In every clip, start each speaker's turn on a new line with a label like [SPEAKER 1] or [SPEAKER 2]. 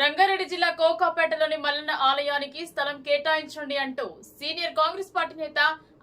[SPEAKER 1] రంగారెడ్డి జిల్లా కోకాపేటలోని మల్లన్న ఆలయానికి స్థలం కేటాయించండి అంటూ సీనియర్ కాంగ్రెస్ పార్టీ నేత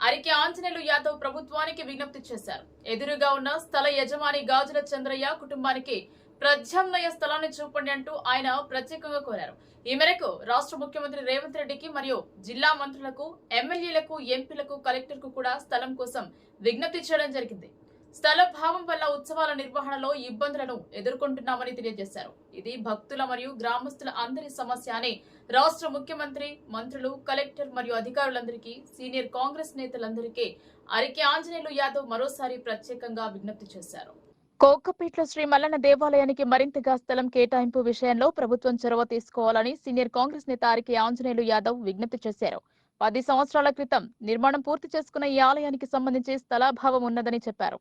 [SPEAKER 1] అరికి ఆంజనేయులు యాదవ్ ప్రభుత్వానికి విజ్ఞప్తి చేశారు. ఎదురుగా ఉన్న స్థల యజమాని గాజుల చంద్రయ్య కుటుంబానికి ప్రత్యామ్నాయ స్థలాన్ని చూపండి అంటూ ఆయన ప్రత్యేకంగా కోరారు. ఈ మేరకు రాష్ట్ర ముఖ్యమంత్రి రేవంత్ రెడ్డికి మరియు జిల్లా మంత్రులకు ఎమ్మెల్యేలకు ఎంపీలకు కలెక్టర్కు కూడా స్థలం కోసం విజ్ఞప్తి చేయడం జరిగింది. స్థల భావం వల్ల ఉత్సవాల నిర్వహణలో ఇబ్బందులను ఎదుర్కొంటున్నామని తెలియజేశారు. ఇది భక్తుల మరియు గ్రామస్తుల అందరి సమస్య అని రాష్ట్ర ముఖ్యమంత్రి మంత్రులు కలెక్టర్ మరియు అధికారులందరికీ సీనియర్ కాంగ్రెస్ నేతలందరికీ అరికే ఆంజనేయులు యాదవ్ మరోసారి ప్రత్యేకంగా విజ్ఞప్తి చేశారు. కోకపేటలో శ్రీ మల్లన్న దేవాలయానికి మరింతగా స్థలం కేటాయింపు విషయంలో ప్రభుత్వం చొరవ తీసుకోవాలని సీనియర్ కాంగ్రెస్ నేత అరికే ఆంజనేయులు యాదవ్ విజ్ఞప్తి చేశారు. పది సంవత్సరాల క్రితం నిర్మాణం పూర్తి చేసుకున్న ఈ ఆలయానికి సంబంధించి స్థలాభావం ఉన్నదని చెప్పారు.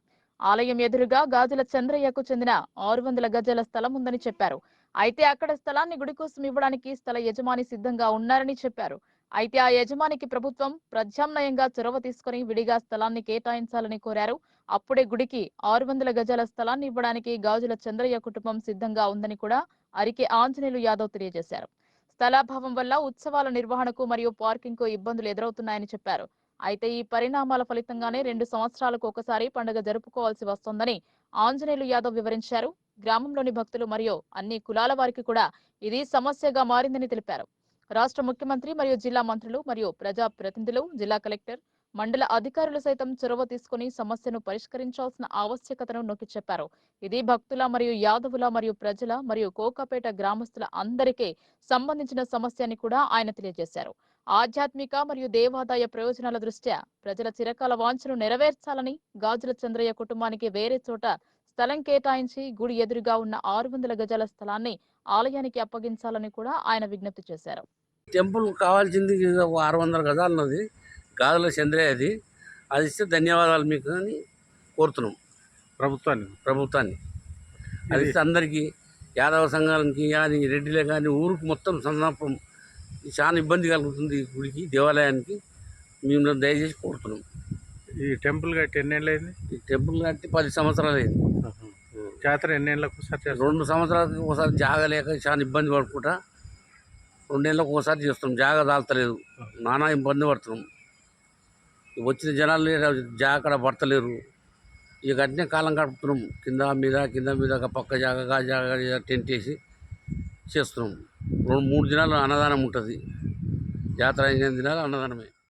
[SPEAKER 1] ఆలయం ఎదురుగా గాజుల చంద్రయ్యకు చెందిన ఆరు వందల గజాల స్థలం ఉందని చెప్పారు. అయితే అక్కడ స్థలాన్ని గుడి కోసం ఇవ్వడానికి స్థల యజమాని సిద్ధంగా ఉన్నారని చెప్పారు. అయితే ఆ యజమానికి ప్రభుత్వం ప్రత్యామ్నాయంగా చొరవ తీసుకుని విడిగా స్థలాన్ని కేటాయించాలని కోరారు. అప్పుడే గుడికి ఆరు వందల గజాల స్థలాన్ని ఇవ్వడానికి గాజుల చంద్రయ్య కుటుంబం సిద్ధంగా ఉందని కూడా అరికే ఆంజనేయులు యాదవ్ తెలియజేశారు. స్థలాభావం వల్ల ఉత్సవాల నిర్వహణకు మరియు పార్కింగ్కు ఇబ్బందులు ఎదురవుతున్నాయని చెప్పారు. అయితే ఈ పరిణామాల ఫలితంగానే రెండు సంవత్సరాలకు ఒకసారి పండుగ జరుపుకోవాల్సి వస్తోందని ఆంజనేయులు యాదవ్ వివరించారు. గ్రామంలోని భక్తులు మరియు అన్ని కులాల వారికి కూడా ఇది సమస్యగా మారిందని తెలిపారు. రాష్ట్ర ముఖ్యమంత్రి మరియు జిల్లా మంత్రులు మరియు ప్రజా ప్రతినిధులు జిల్లా కలెక్టర్ మండల అధికారులు సైతం చొరవ తీసుకుని సమస్యను పరిష్కరించాల్సిన ఆవశ్యకతను నొక్కి చెప్పారు. ఇది భక్తుల మరియు యాదవుల మరియు ప్రజల మరియు కోకాపేట గ్రామస్తుల అందరికీ సంబంధించిన సమస్య అని కూడా ఆయన తెలియజేశారు. ఆధ్యాత్మిక మరియు దేవాదాయ ప్రయోజనాల దృష్ట్యా ప్రజల చిరకాల వాంఛను నెరవేర్చాలని గాజుల చంద్రయ్య కుటుంబానికి వేరే చోట స్థలం కేటాయించి గుడి ఎదురుగా ఉన్న ఆరు వందల గజాల స్థలాన్ని ఆలయానికి అప్పగించాలని కూడా ఆయన విజ్ఞప్తి చేశారు.
[SPEAKER 2] టెంపుల్ కావాల్సింది ఒక ఆరు వందల గజాలు ఉన్నది గాజుల చంద్రయ్య అది. అది ఇస్తే ధన్యవాదాలు మీకు అని కోరుతున్నాం
[SPEAKER 3] ప్రభుత్వాన్ని
[SPEAKER 2] ప్రభుత్వాన్ని. అది అందరికీ యాదవ సంఘాలకి కానీ రెడ్డిలే కానీ ఊరికి మొత్తం సందర్భం చాలా ఇబ్బంది కలుగుతుంది ఈ గుడికి దేవాలయానికి. మేము దయచేసి కోరుతున్నాం.
[SPEAKER 3] ఈ టెంపుల్ కట్టి ఎన్నేళ్ళు అయింది
[SPEAKER 2] ఈ టెంపుల్ కట్టి పది సంవత్సరాలు అయింది.
[SPEAKER 3] జాతర ఎన్నేళ్ళకు ఒకసారి
[SPEAKER 2] రెండు సంవత్సరాలకు ఒకసారి జాగ లేక చాలా ఇబ్బంది పడుకుంటా. రెండేళ్ళకి ఒకసారి చేస్తున్నాం జాగ దాల్తలేదు నానా ఇబ్బంది పడుతున్నాం. వచ్చిన జనాలు లేరు, జాగ అక్కడ పడతలేరు. ఇక అట్నే కాలం గడుపుతున్నాం. కింద మీద కింద మీద పక్క జాగగా జాగ టెంట్ వేసి చేస్తున్నాం. రెండు మూడు దినాలు అన్నదానం ఉంటుంది. జాతర అయిన దినాలు అన్నదానమే.